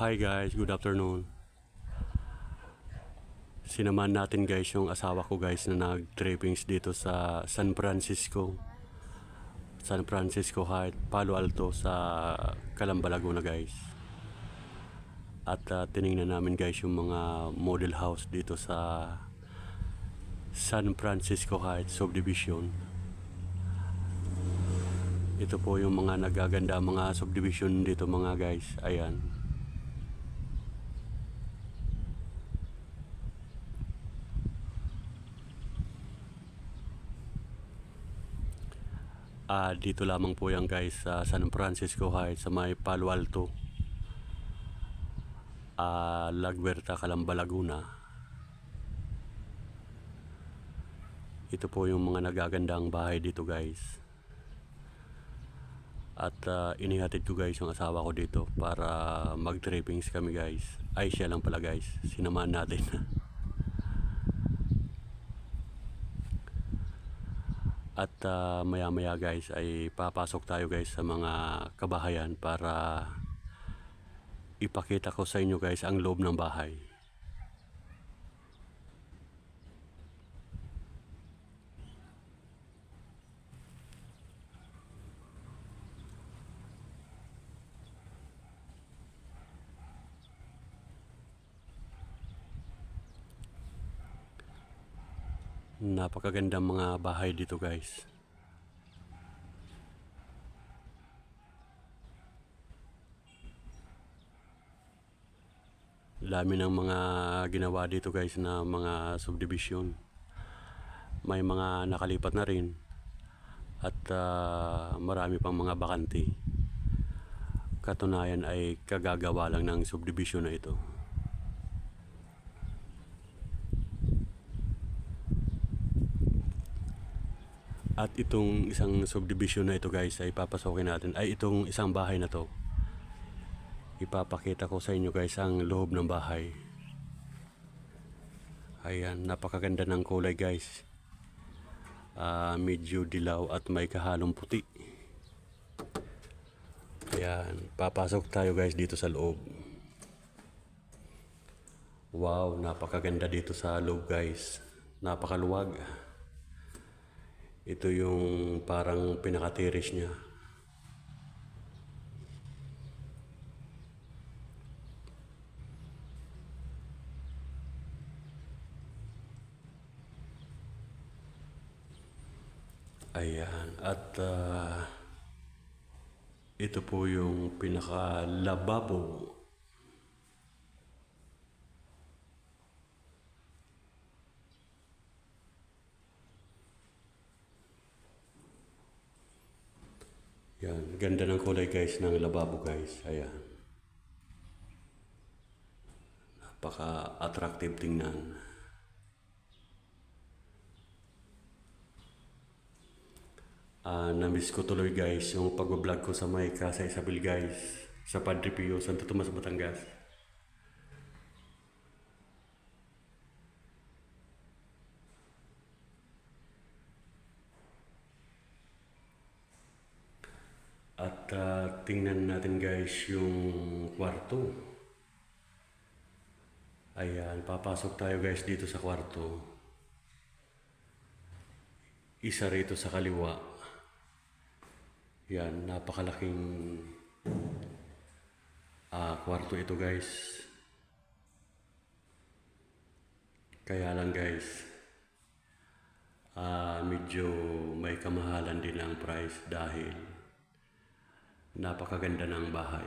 Hi guys, good afternoon. Sinaman natin guys yung asawa ko guys na nag-trippings dito sa San Francisco. San Francisco Heights, Palo Alto sa Calamba, Laguna guys. At ah, tiningnan namin guys yung mga model house dito sa San Francisco Heights subdivision. Ito po yung mga nagaganda mga subdivision dito mga guys. Ayan. Ah, dito lamang po yan guys sa San Francisco Heights sa may Palo Alto. Ah, Lagwerta, Calamba, Laguna. Ito po yung mga nagagandang bahay dito guys. At ah, inihatid ko guys yung asawa ko dito para mag-trippings kami guys. Ay siya lang pala guys. Sinamahan natin. At ah, maya-maya guys ay papasok tayo guys sa mga kabahayan para ipakita ko sa inyo guys ang loob ng bahay. Napakagandang mga bahay dito guys. Dami ng mga ginawa dito guys na mga subdivision. May mga nakalipat na rin. At ah, marami pang mga bakante. Katunayan ay kagagawa lang ng subdivision na ito. At itong isang subdivision na ito guys ay papasokin natin. Ay itong isang bahay na to. Ipapakita ko sa inyo guys ang loob ng bahay. Ayan, napakaganda ng kulay guys. Ah, medyo dilaw at may kahalong puti. Ayan, papasok tayo guys dito sa loob. Wow, napakaganda dito sa loob guys. Napakaluwag. Ito yung parang pinaka-terrace niya. Ayan. At ah, ito po yung pinaka-lababo. Yan, ganda ng kulay guys ng lababo guys. Ayan. Napaka-attractive tingnan. Ah, na-miss ko tuloy guys yung pag-vlog ko sa may Casa Isabel guys sa Padre Pio, Santo Tomas, Batangas. Ah, tingnan natin guys yung kwarto. Ayan, papasok tayo guys dito sa kwarto. Isa rito sa kaliwa. Yan, napakalaking ah, kwarto ito guys. Kaya lang guys, ah, medyo may kamahalan din ang price dahil napakaganda ng bahay.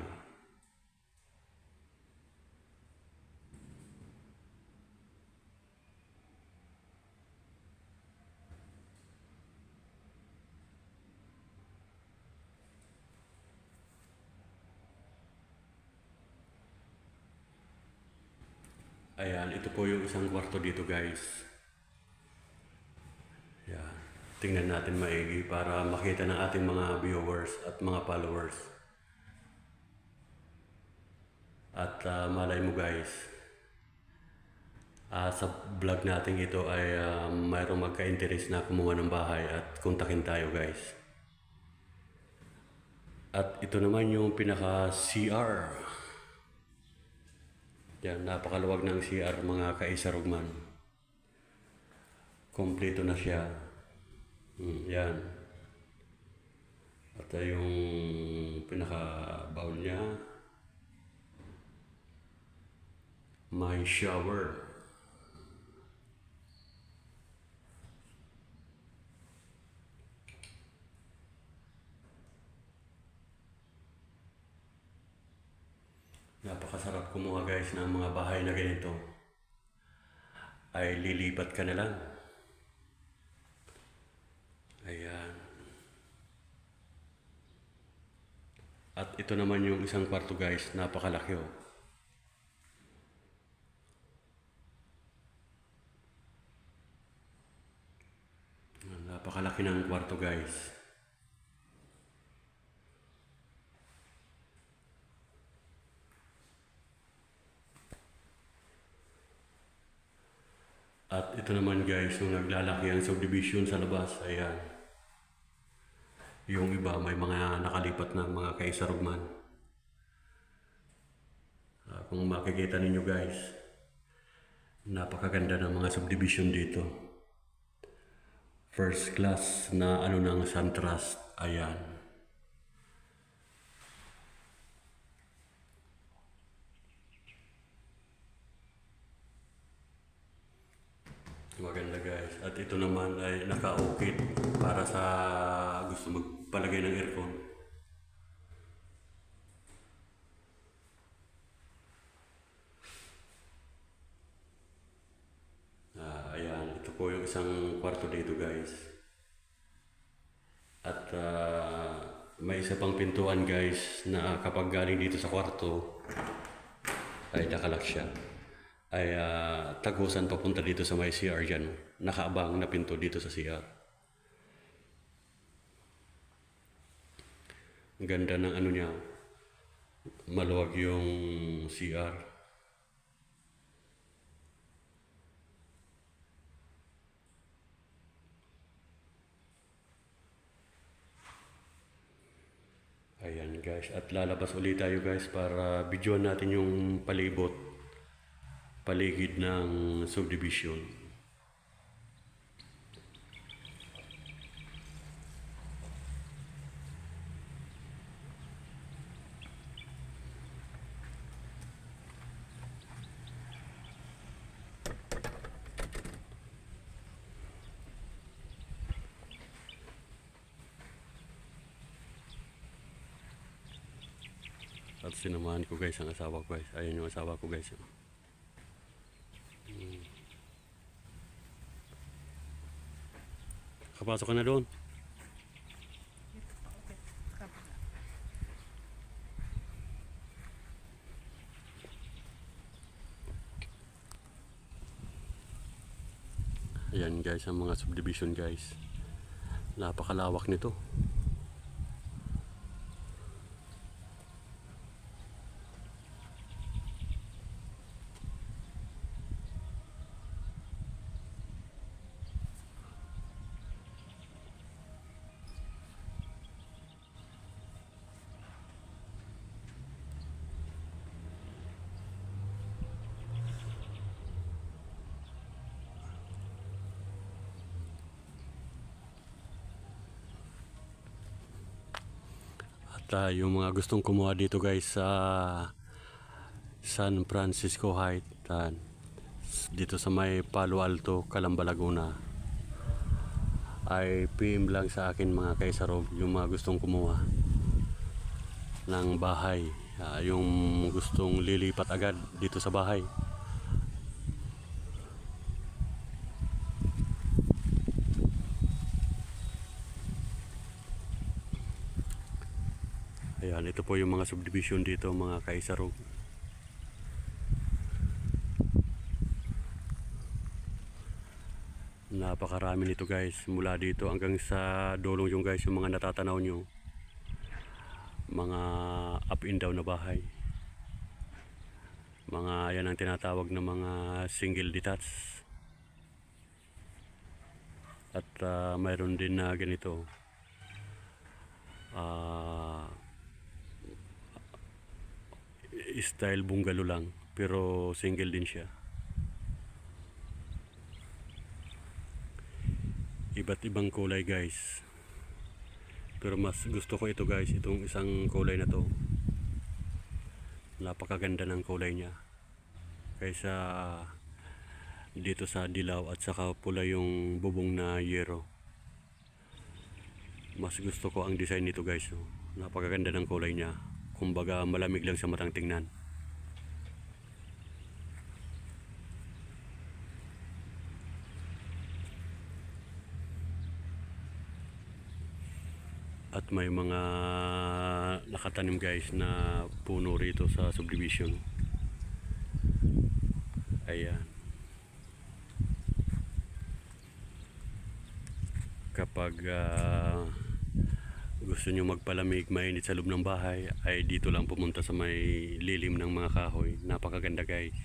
Ayan, ito po yung isang kwarto dito guys. Yan. Tingnan natin maigi para makita ng ating mga viewers at mga followers. At ah, malay mo guys, ah, sa vlog natin ito ay ah, mayroong magka-interest na kumuha ng bahay at kontakin tayo guys. At ito naman yung pinaka CR. Yan, napakaluwag ng CR mga kaisarugman. Kompleto na siya. Mm, yan. At uh, yung pinaka-bowl niya, may shower. Napakasarap kumuha guys ng mga bahay na ganito. Ay lilipat ka na lang. Ayan. At ito naman yung isang kwarto guys, napakalaki oh. Napakalaki ng kwarto guys. At ito naman guys, yung naglalaki ang subdivision sa labas, ayan. Yung iba may mga nakalipat ng mga kaisarugman. Ah, kung makikita ninyo guys, napakaganda ng mga subdivision dito. First class na ano ng SunTrust, ayan. Maganda guys. At ito naman ay naka-ukit para sa gusto magpalagay ng aircon. Ah, ayan, ito po yung isang kwarto dito guys. At ah, may isa pang pintuan guys na kapag galing dito sa kwarto ay nakalak siya. Ay ah, tagusan papunta dito sa may CR dyan. Nakaabang na pinto dito sa CR. Ganda ng ano niya. Maluwag yung CR. Ayan guys, at lalabas ulit tayo guys para videoan natin yung palibot, paligid ng subdivision. At sinamahan ko guys ang asawa ko guys. Ayan yung asawa ko guys. Hmm. Kapasok ka na doon. Ayan guys ang mga subdivision guys. Napakalawak nito. Ah, yung mga gustong kumuha dito guys sa San Francisco Heights dito sa may Palo Alto, Calamba, Laguna? Ay PM lang sa akin mga kaisarog yung mga gustong kumuha ng bahay. Ah, yung gustong lilipat agad dito sa bahay Ayan, ito po yung mga subdivision dito mga kaisarog. Napakarami nito guys. Mula dito hanggang sa dolong yung guys, yung mga natatanaw nyo. Mga up and down na bahay. Mga yan ang tinatawag na mga single detached. At ah, mayroon din na ganito. Ah, style bungalow lang. Pero single din siya. Iba't ibang kulay guys. Pero mas gusto ko ito guys, itong isang kulay na to. Napakaganda ng kulay niya. Kaysa dito sa dilaw at saka pula yung bubong na yero. Mas gusto ko ang design nito guys. oh. Napakaganda ng kulay niya. Kumbaga malamig lang sa matang tingnan. At may mga nakatanim guys na puno rito sa subdivision. Ayan. Kapag ah, gusto nyo magpalamig, mainit sa loob ng bahay, ay dito lang pumunta sa may lilim ng mga kahoy. Napakaganda guys.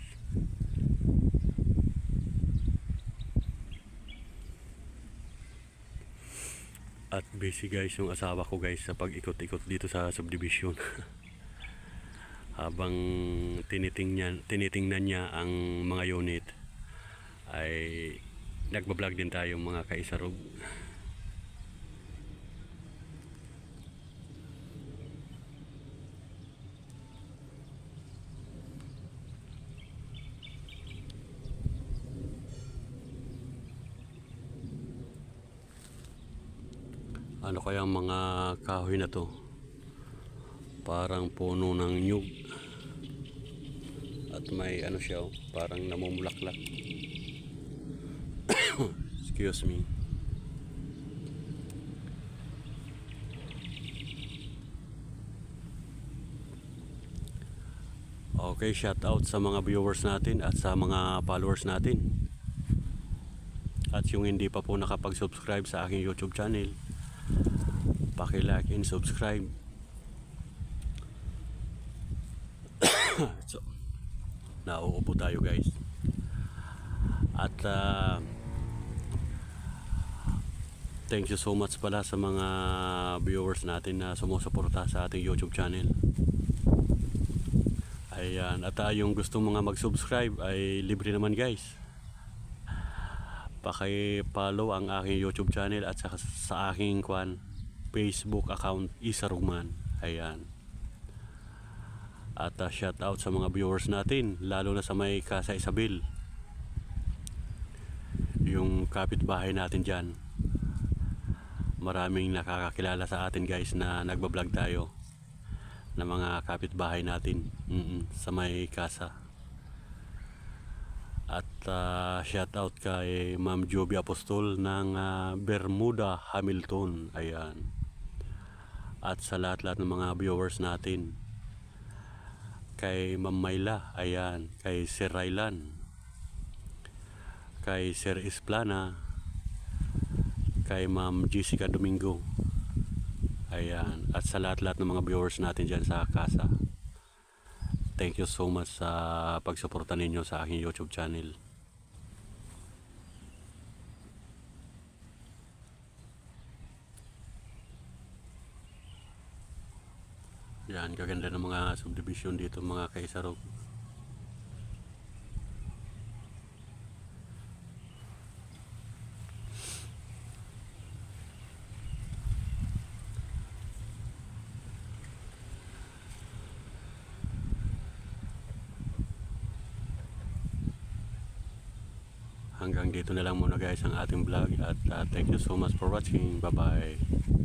At busy guys yung asawa ko guys sa pag-ikot-ikot dito sa subdivision. Habang tinitingnan, tinitingnan niya ang mga unit ay nagbablog din tayo mga kaisarog. Ano kaya ang mga kahoy na to? Parang puno ng nyug. At may ano siya, oh, parang namumulaklak. Excuse me. Okay, shout out sa mga viewers natin at sa mga followers natin. At yung hindi pa po nakapag-subscribe sa aking YouTube channel, paki-like and subscribe. so, nauupo tayo guys. At ah, thank you so much pala sa mga viewers natin na sumusuporta sa ating YouTube channel. Ayan, at ah, yung gusto mga mag-subscribe ay libre naman guys. Paki-follow ang aking YouTube channel at saka sa aking kwan Facebook account Isa Rugman. Ayan. At uh, shout out sa mga viewers natin, lalo na sa may Casa Isabel. Yung kapitbahay natin dyan. Maraming nakakakilala sa atin guys na nagbablog tayo na mga kapitbahay natin mm sa may Casa. Uh, shout out kay Ma'am Joby Apostol ng ah, Bermuda, Hamilton. Ayan. At sa lahat-lahat ng mga viewers natin. Kay Ma'am Mayla, ayan. Kay Sir Rylan. Kay Sir Isplana. Kay Ma'am Jessica Domingo. Ayan. At sa lahat-lahat ng mga viewers natin dyan sa casa. Thank you so much sa pagsuporta ninyo sa aking YouTube channel. Yan, gaganda ng mga subdivision dito mga kaisarog. Hanggang dito na lang muna guys ang ating vlog at uh, thank you so much for watching. Bye bye.